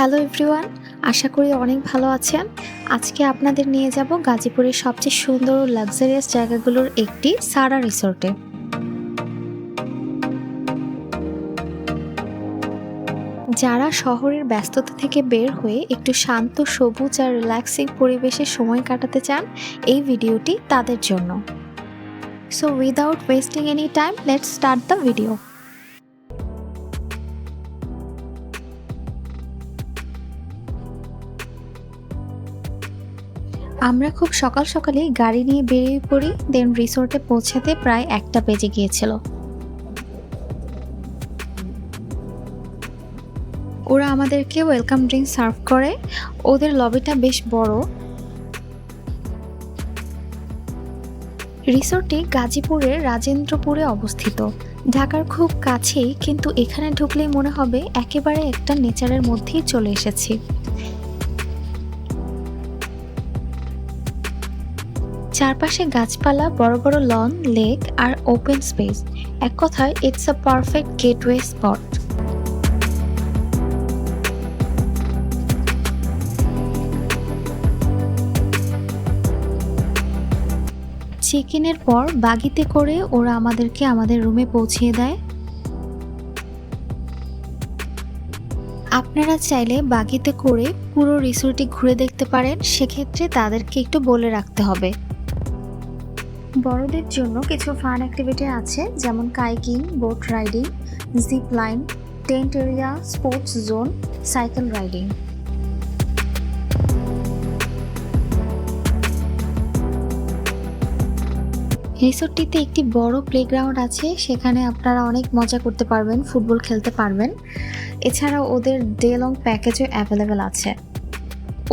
Hello everyone আশা করি অনেক ভালো আছেন। আজকে আপনাদের নিয়ে যাব গাজীপুরের সবচেয়ে সুন্দর ও লাক্সারিয়াস জায়গাগুলোর একটি সারা রিসোর্টে যারা শহরের ব্যস্ততা থেকে বের হয়ে একটু শান্ত, সবুজ আর রিল্যাক্সিং পরিবেশে সময় কাটাতে চান, এই ভিডিওটি তাদের জন্য। So without wasting any time let's start the video আমরা খুব সকাল সকালেই গাড়ি নিয়ে বেরিয়ে পড়ি দেন রিসোর্টে পৌঁছাতে প্রায় একটা বেজে গিয়েছিল। ওরা আমাদেরকে ওয়েলকাম ড্রিঙ্ক সার্ভ করে। ওদের লবিটা বেশ বড়। রিসোর্টটি গাজীপুরের রাজেন্দ্রপুরে অবস্থিত। ঢাকার খুব কাছেই, কিন্তু এখানে ঢুকলেই মনে হবে একেবারে একটা নেচারের মধ্যেই চলে এসেছি। চারপাশে গাছপালা, বড় বড় লন লেক আর ওপেন স্পেস এক কথায় it's a perfect getaway spot check ইনের পর বাগিতে করে ওরা আমাদেরকে আমাদের রুমে পৌঁছিয়ে দেয়। আপনারা চাইলে বাগিতে করে পুরো রিসোর্টটি ঘুরে দেখতে পারেন। সেক্ষেত্রে তাদেরকে একটু বলে রাখতে হবে। বড়দের জন্য কিছু ফান অ্যাক্টিভিটি আছে, যেমন kayaking boat riding zip line tent area sports zone cycle riding রিসোর্টটিতে একটি বড় প্লেগ্রাউন্ড আছে, সেখানে আপনারা অনেক মজা করতে পারবেন, ফুটবল খেলতে পারবেন। এছাড়াও ওদের ডে লং প্যাকেজও অ্যাভেলেবেল আছে।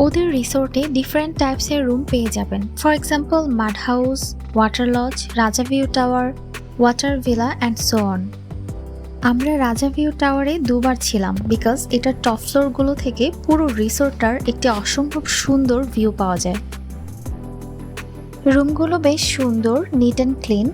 ওদের রিসোর্টে ডিফারেন্ট টাইপসের রুম পেয়ে যাবেন। For example mud house water lodge Raja view tower water villa and so on আমরা রাজা ভিউ টাওয়ারে দুবার ছিলাম বিকজ এটার টপ ফ্লোরগুলো থেকে পুরো রিসোর্টটার একটি অসম্ভব সুন্দর ভিউ পাওয়া যায়। রুমগুলো বেশ সুন্দর নিট অ্যান্ড ক্লিন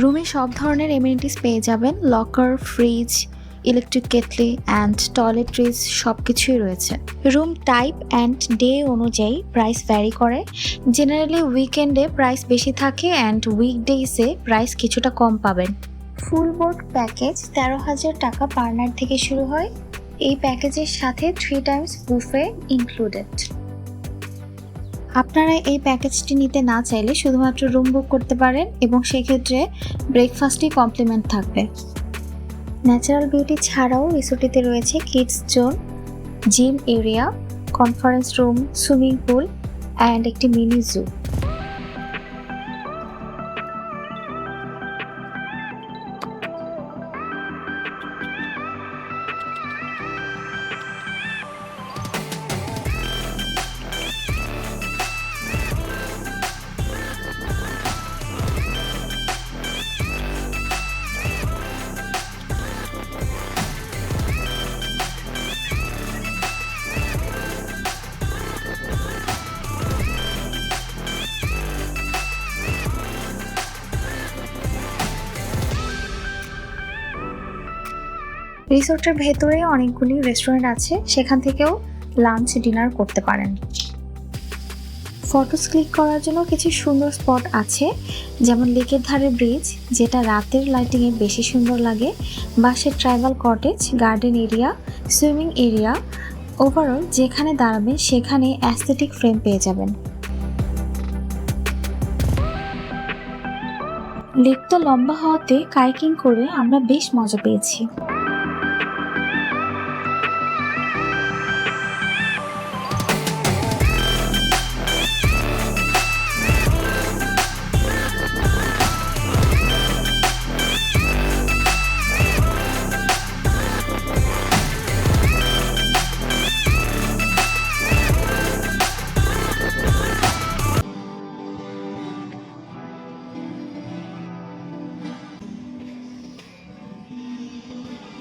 রুমে সব ধরনের এমিনিটিস পেয়ে যাবেন locker fridge electric kettle and toiletries সব কিছুই রয়েছে। রুম টাইপ অ্যান্ড ডে অনুযায়ী প্রাইস ভ্যারি করে। জেনারেলি উইকেন্ডে প্রাইস বেশি থাকে অ্যান্ড উইকডেজে প্রাইস কিছুটা কম পাবেন। ফুল বোর্ড প্যাকেজ তেরো হাজার টাকা পার নাইট থেকে শুরু হয়। এই প্যাকেজের সাথে থ্রি টাইমস বুফে ইনক্লুডেড আপনারা এই প্যাকেজটি নিতে না চাইলে শুধুমাত্র রুম বুক করতে পারেন এবং সেক্ষেত্রে ব্রেকফাস্টই কমপ্লিমেন্ট থাকবে। ন্যাচারাল বিউটি ছাড়াও রিসোর্টিতে রয়েছে kids zone, gym area, conference room, swimming pool, and একটি মিনি জু। রিসোর্টের ভেতরে অনেকগুলি রেস্টুরেন্ট আছে, সেখান থেকেও লাঞ্চ, ডিনার করতে পারেন। ফটোস ক্লিক করার জন্য কিছু সুন্দর স্পট আছে, যেমন লেকের ধারে ব্রিজ, যেটা রাতের লাইটিংয়ে বেশি সুন্দর লাগে বাসের tribal cottage, garden area, swimming area. Overall যেখানে দাঁড়াবেন, সেখানে অ্যাস্থেটিক ফ্রেম পেয়ে যাবেন। লেকটা লম্বা হওয়াতে কাইকিং করে আমরা বেশ মজা পেয়েছি।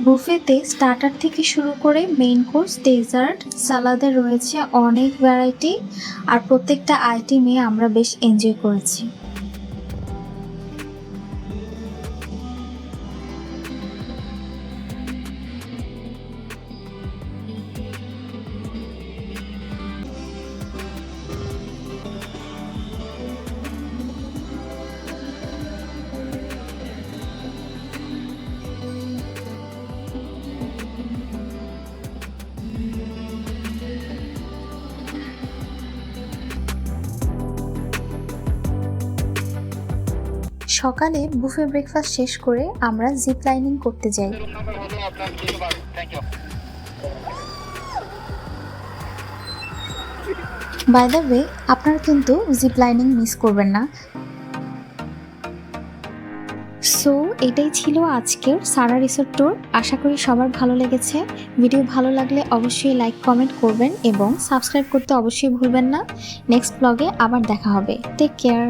বুফেতে স্টার্টার থেকে শুরু করে মেইন কোর্স, ডেজার্ট, সালাদে রয়েছে অনেক ভ্যারাইটি আর প্রত্যেকটা আইটেমে আমরা বেশ এনজয় করেছি। সকালে বুফে ব্রেকফাস্ট শেষ করে আমরা জিপ লাইনিং করতে যাই। বাই দ্য ওয়ে আপনারা কিন্তু জিপ লাইনিং মিস করবেন না। সো এটাই ছিল আজকের সারা রিসোর্ট ট্যুর। আশা করি সবার ভালো লেগেছে। ভিডিও ভালো লাগলে অবশ্যই লাইক, কমেন্ট করবেন এবং সাবস্ক্রাইব করতে অবশ্যই ভুলবেন না। নেক্সট ব্লগে আবার দেখা হবে। Take care